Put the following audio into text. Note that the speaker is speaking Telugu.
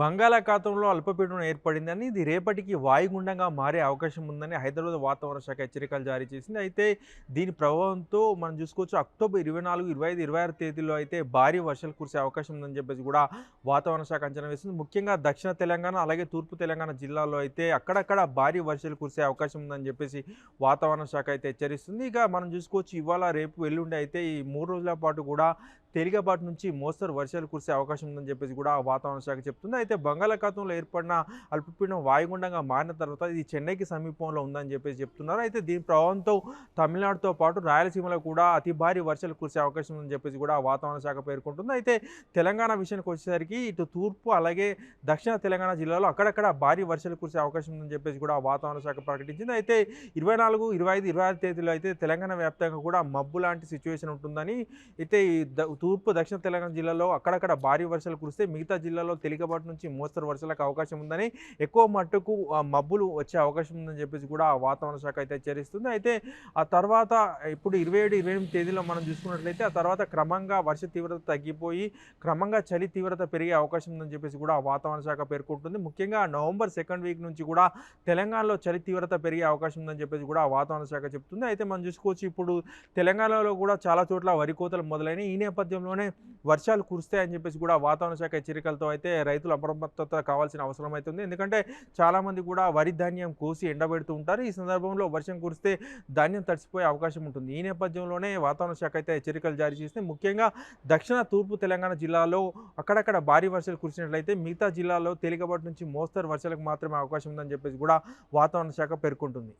బంగాళాఖాతంలో అల్పపీడనం ఏర్పడిందని ఇది రేపటికి వాయుగుండంగా మారే అవకాశం ఉందని హైదరాబాద్ వాతావరణ శాఖ హెచ్చరికలు జారీ చేసింది. అయితే దీని ప్రభావంతో మనం చూసుకోవచ్చు అక్టోబర్ ఇరవై నాలుగు ఇరవై ఐదు ఇరవై ఆరు తేదీలో అయితే భారీ వర్షాలు కురిసే అవకాశం ఉందని చెప్పేసి కూడా వాతావరణ శాఖ అంచనా వేసింది. ముఖ్యంగా దక్షిణ తెలంగాణ అలాగే తూర్పు తెలంగాణ జిల్లాలో అయితే అక్కడక్కడ భారీ వర్షాలు కురిసే అవకాశం ఉందని చెప్పేసి వాతావరణ శాఖ అయితే హెచ్చరిస్తుంది. ఇక మనం చూసుకోవచ్చు ఇవాళ రేపు ఎల్లుండి అయితే ఈ మూడు రోజుల పాటు కూడా తేలికపాటి నుంచి మోస్తరు వర్షాలు కురిసే అవకాశం ఉందని చెప్పేసి కూడా వాతావరణ శాఖ చెప్తుంది. అయితే బంగాళాఖాతంలో ఏర్పడిన అల్పపీడనం వాయుగుండంగా మారిన తర్వాత ఇది చెన్నైకి సమీపంలో ఉందని చెప్పేసి చెప్తున్నారు. అయితే దీని ప్రభావంతో తమిళనాడుతో పాటు రాయలసీమలో కూడా అతి భారీ వర్షాలు కురిసే అవకాశం ఉందని చెప్పేసి కూడా వాతావరణ శాఖ పేర్కొంటుంది. అయితే తెలంగాణ విషయానికి వచ్చేసరికి ఇటు తూర్పు అలాగే దక్షిణ తెలంగాణ జిల్లాలో అక్కడక్కడ భారీ వర్షాలు కురిసే అవకాశం ఉందని చెప్పేసి కూడా వాతావరణ శాఖ ప్రకటించింది. అయితే ఇరవై నాలుగు ఇరవై ఐదు ఇరవై ఆరు తేదీలో అయితే తెలంగాణ వ్యాప్తంగా కూడా మబ్బు లాంటి సిచ్యువేషన్ ఉంటుందని అయితే తూర్పు దక్షిణ తెలంగాణ జిల్లాలో అక్కడక్కడ భారీ వర్షాలు కురిస్తే మిగతా జిల్లాలో తేలికపాటి నుంచి మోస్తరు వర్షాలకు అవకాశం ఉందని ఎక్కువ మట్టుకు మబ్బులు వచ్చే అవకాశం ఉందని చెప్పేసి కూడా వాతావరణ శాఖ అయితే హెచ్చరిస్తుంది. అయితే ఆ తర్వాత ఇప్పుడు ఇరవై ఏడు ఇరవై ఎనిమిది తేదీలో మనం చూసుకున్నట్లయితే ఆ తర్వాత క్రమంగా వర్ష తీవ్రత తగ్గిపోయి క్రమంగా చలి తీవ్రత పెరిగే అవకాశం ఉందని చెప్పేసి కూడా వాతావరణ శాఖ పేర్కొంటుంది. ముఖ్యంగా నవంబర్ సెకండ్ వీక్ నుంచి కూడా తెలంగాణలో చలి తీవ్రత పెరిగే అవకాశం ఉందని చెప్పేసి కూడా వాతావరణ శాఖ చెప్తుంది. అయితే మనం చూసుకోవచ్చు ఇప్పుడు తెలంగాణలో కూడా చాలా చోట్ల వరి కోతలు మొదలైనవి ఈ నేపథ్యంలోనే వర్షాలు కురుస్తాయని చెప్పేసి కూడా వాతావరణ శాఖ హెచ్చరికలతో అయితే రైతులు అప్రమత్తత కావాల్సిన అవసరం అవుతుంది ఎందుకంటే చాలామంది కూడా వరి ధాన్యం కోసి ఎండబెడుతూ ఉంటారు. ఈ సందర్భంలో వర్షం కురిస్తే ధాన్యం తడిసిపోయే అవకాశం ఉంటుంది. ఈ నేపథ్యంలోనే వాతావరణ శాఖ అయితే హెచ్చరికలు జారీ చేస్తే ముఖ్యంగా దక్షిణ తూర్పు తెలంగాణ జిల్లాలో అక్కడక్కడ భారీ వర్షాలు కురిసినట్లయితే మిగతా జిల్లాలో తేలికపాటి నుంచి మోస్తరు వర్షాలకు మాత్రమే అవకాశం ఉందని చెప్పేసి కూడా వాతావరణ శాఖ పేర్కొంటుంది.